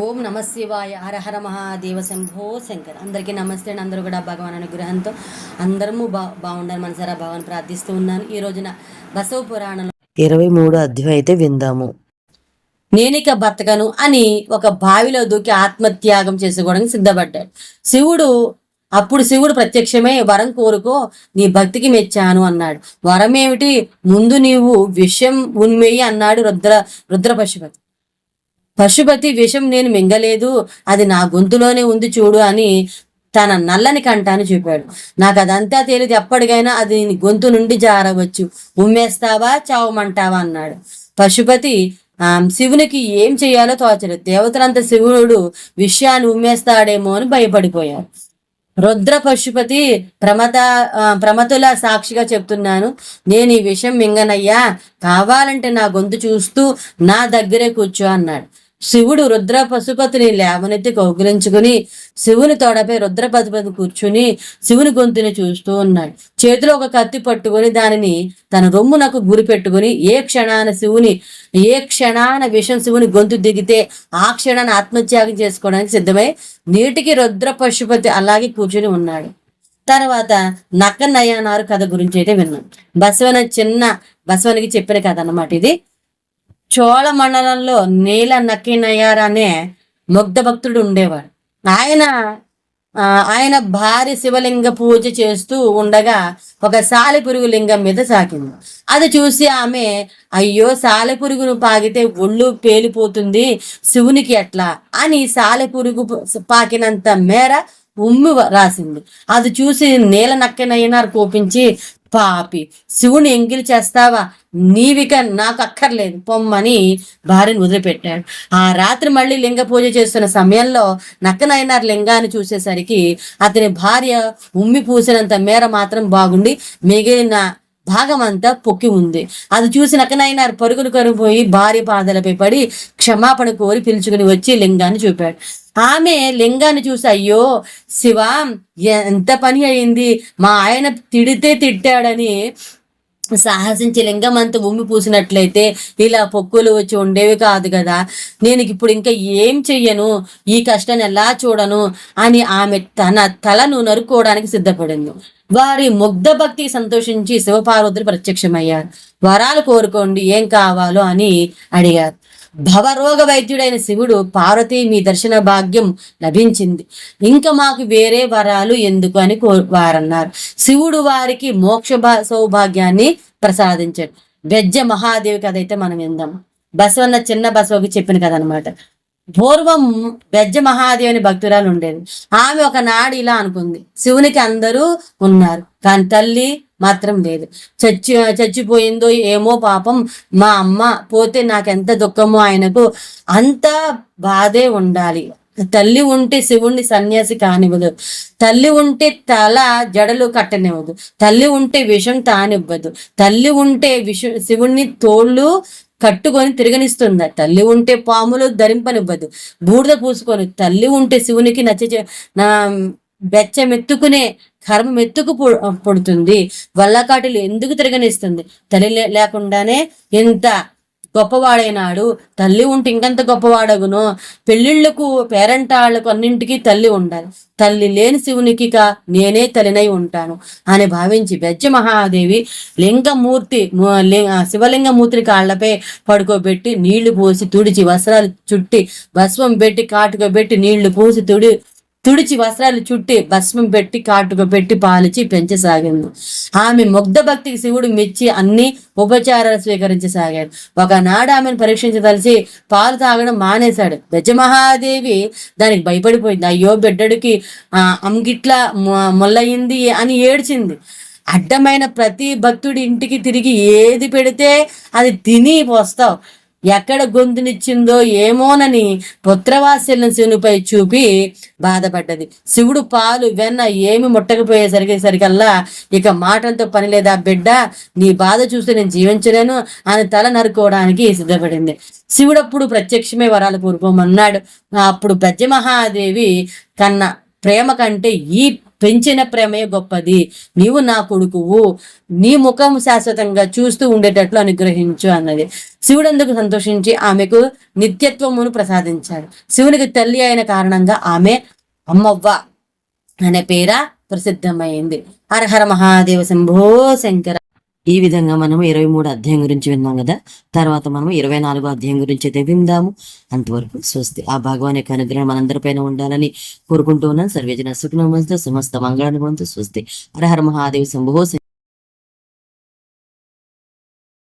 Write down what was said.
ఓం నమ శివాయ. హరహర మహాదేవ శంభో శంకర్. అందరికీ నమస్తే అండి. అందరూ కూడా భగవాన్ అనుగ్రహంతో అందరము బా బాగుండాలి మనసారా భగవాన్ ప్రార్థిస్తూ ఉన్నాను. ఈ రోజున బసవ పురాణంలో ఇరవై మూడు అధ్యాయం అయితే విందాము. నేనిక బతకను అని ఒక బావిలో దూకి ఆత్మత్యాగం చేసుకోవడానికి సిద్ధపడ్డాడు. శివుడు అప్పుడు శివుడు ప్రత్యక్షమై వరం కోరుకో నీ భక్తికి మెచ్చాను అన్నాడు. వరం ఏమిటి ముందు నీవు విషం ఉన్మేయి అన్నాడు రుద్ర రుద్ర పశుపతి విషం నేను మింగలేదు అది నా గొంతులోనే ఉంది చూడు అని తన నల్లని కంటాను చూపాడు నాకు అదంతా తెలియదు ఎప్పటికైనా అది నీ గొంతు నుండి జారవచ్చు. ఉమ్మేస్తావా చావమంటావా అన్నాడు. పశుపతి ఆ, శివునికి ఏం చేయాలో తోచలేదు. దేవతలంతా శివుడు విషయాన్ని ఉమ్మేస్తాడేమో అని భయపడిపోయారు. రుద్ర పశుపతి ప్రమత ప్రమతుల సాక్షిగా చెప్తున్నాను. నేను ఈ విషయం మింగనయ్యా కావాలంటే నా గొంతు చూస్తూ నా దగ్గరే కూర్చో అన్నాడు. శివుడు రుద్ర పశుపతిని లేవనెత్తి కౌగిలించుకుని శివుని తోడపై రుద్ర పశుపతి కూర్చుని శివుని గొంతుని చూస్తూ ఉన్నాడు. చేతిలో ఒక కత్తి పట్టుకొని దానిని తన రొమ్మునకు గురి పెట్టుకుని ఏ క్షణాన శివుని ఏ క్షణాన విషం శివుని గొంతు దిగితే ఆ క్షణాన్ని ఆత్మత్యాగం చేసుకోవడానికి సిద్ధమై నీటికి రుద్ర పశుపతి అలాగే కూర్చుని ఉన్నాడు. తర్వాత నక్క నయనారు కథ గురించి అయితే విన్నాం. బసవన చిన్న బసవనికి చెప్పిన కథ అన్నమాట ఇది. చోళ మండలంలో నీల నక్కినయ్యార్ అనే ముగ్ధ భక్తుడు ఉండేవాడు. ఆయన ఆయన భారీ శివలింగ పూజ చేస్తూ ఉండగా ఒక సాలెపురుగు లింగం మీద సాకింది. అది చూసి ఆమె అయ్యో సాలెపురుగును పాగితే ఒళ్ళు పేలిపోతుంది శివునికి ఎట్లా? అని సాలెపురుగు పాకినంత మేర ఉమ్మి రాసింది. అది చూసి నీల నక్కనయ్యనారు కోపించి పాపి. శివుని ఎంగిలి చేస్తావా? నీవిక నాకు అక్కర్లేదు పొమ్మని భార్యను వదిలిపెట్టాడు. ఆ రాత్రి మళ్ళీ లింగ పూజ చేస్తున్న సమయంలో నక్కనైనారు లింగాన్ని చూసేసరికి అతని భార్య ఉమ్మి పూసినంత మేర మాత్రం బాగుండి మిగిలిన భాగం అంతా పొక్కి ఉంది. అది చూసి నక్కనైనారు పరుగులు కరిగిపోయి భార్య పాదలపై పడి క్షమాపణ కోరి పిలుచుకుని వచ్చి లింగాన్ని చూపాడు. ఆమె లింగాన్ని చూసి అయ్యో శివ ఎంత పని అయింది. మా ఆయన తిడితే తిట్టాడని సాహసించి లింగం అంతా ఉమ్మి పూసినట్లయితే ఇలా పొక్కులు వచ్చి ఉండేవి కాదు కదా. నేను ఇప్పుడు ఇంకా ఏం చెయ్యను? ఈ కష్టాన్ని ఎలా చూడను? అని ఆమె తన తలను నరుక్కోవడానికి సిద్ధపడింది. వారి ముగ్ధ భక్తి సంతోషించి శివపార్వతులు ప్రత్యక్షమయ్యారు. వరాలు కోరుకోండి ఏం కావాలో అని అడిగారు. భవరోగ వైద్యుడైన శివుడు పార్వతి మీ దర్శన భాగ్యం లభించింది. ఇంకా మాకు వేరే వరాలు ఎందుకు అని కో వారన్నారు. శివుడు వారికి మోక్ష భా- సౌభాగ్యాన్ని ప్రసాదించాడు. బెజ్జ మహాదేవి కథ అయితే మనం విందాం. బసవన్న చిన్న బసవకి చెప్పిన కథ అనమాట పూర్వం బెజ్జ మహాదేవి అని భక్తురాలు ఉండేది. ఆమె ఒకనాడు ఇలా అనుకుంది. శివునికి అందరూ ఉన్నారు. కానీ తల్లి మాత్రం లేదు. చచ్చి చచ్చిపోయిందో ఏమో పాపం మా అమ్మ పోతే నాకెంత దుఃఖమో ఆయనకు అంత బాధే ఉండాలి. తల్లి ఉంటే శివుణ్ణి సన్యాసి కానివ్వదు. తల్లి ఉంటే తల జడలు కట్టనివ్వదు. తల్లి ఉంటే విషం తానివ్వదు. తల్లి ఉంటే విష శివుణ్ణి తోళ్ళు కట్టుకొని తిరగనిస్తుంది. తల్లి ఉంటే పాములు ధరింపనివ్వదు. బూడిద పూసుకొని తల్లి ఉంటే శివునికి నచ్చ నా బెచ్చమెత్తుకునే కర్మ మెత్తుకు పుడుతుంది. వల్లకాటిలు ఎందుకు తిరగనిస్తుంది? తల్లి లేకుండానే ఎంత గొప్పవాడైనాడు. తల్లి ఉంటే ఇంకంత గొప్పవాడగును? పెళ్ళిళ్ళకు పేరంటాళ్ళకు అన్నింటికీ తల్లి ఉండాలి. తల్లి లేని శివునికి నేనే తల్లినై ఉంటాను అని భావించి బెజ్జ మహాదేవి లింగమూర్తి ము- శివలింగమూర్తిని కాళ్ళపై పడుకోబెట్టి నీళ్ళు పోసి తుడిచి వస్త్రాలు చుట్టి భస్వం పెట్టి కాటుకోబెట్టి నీళ్ళు పోసి తుడి తుడిచి వస్త్రాలు చుట్టి భస్మం పెట్టి కాటుక పెట్టి పాలిచి పెంచసాగింది ఆమె ముగ్ధ భక్తికి శివుడు మెచ్చి అన్ని ఉపచారాలు స్వీకరించసాగాడు. ఒకనాడు ఆమెను పరీక్షించదలిచి పాలు తాగడం మానేశాడు. బెజమహాదేవి దానికి భయపడిపోయింది. అయ్యో బిడ్డడికి ఆ అంగిట్లా మొల్లయింది అని ఏడ్చింది. అడ్డమైన ప్రతి భక్తుడి ఇంటికి తిరిగి ఏది పెడితే అది తిని వస్తావు. ఎక్కడ గొంతునిచ్చిందో ఏమోనని పుత్రవాత్సల్యం శివునిపై చూపి బాధపడ్డది. శివుడు పాలు వెన్న ఏమి ముట్టకపోయేసరికి సరికల్లా ఇక మాటలతో పని లేదా బిడ్డ నీ బాధ చూస్తే నేను జీవించలేను అని తల నరుకోవడానికి సిద్ధపడింది. శివుడప్పుడు ప్రత్యక్షమే వరాలు కోరుకోమన్నాడు అప్పుడు బెజ్జ మహాదేవి కన్న ప్రేమ కంటే ఈ పెంచిన ప్రేమే గొప్పది. నీవు నా కొడుకువు. నీ ముఖం శాశ్వతంగా చూస్తూ ఉండేటట్లు అనుగ్రహించు అన్నది. శివుడు అందుకు సంతోషించి ఆమెకు నిత్యత్వమును ప్రసాదించాడు. శివునికి తల్లి అయిన కారణంగా ఆమె అమ్మవ్వ అనే పేర ప్రసిద్ధమైంది. హర హర మహాదేవ శంభో శంకర ఈ విధంగా మనం ఇరవై మూడు అధ్యాయం గురించి విన్నాం కదా? తర్వాత మనం ఇరవై నాలుగో అధ్యాయం గురించి అయితే విందాము. అంతవరకు స్వస్తి. ఆ భగవాన్ యొక్క అనుగ్రహం మనందరిపైన ఉండాలని కోరుకుంటూ ఉన్నాను సర్వేజన సుఖనమస్తే సమస్త మంగళాన్ని స్వస్తి. హరహర హర మహాదేవ శంభో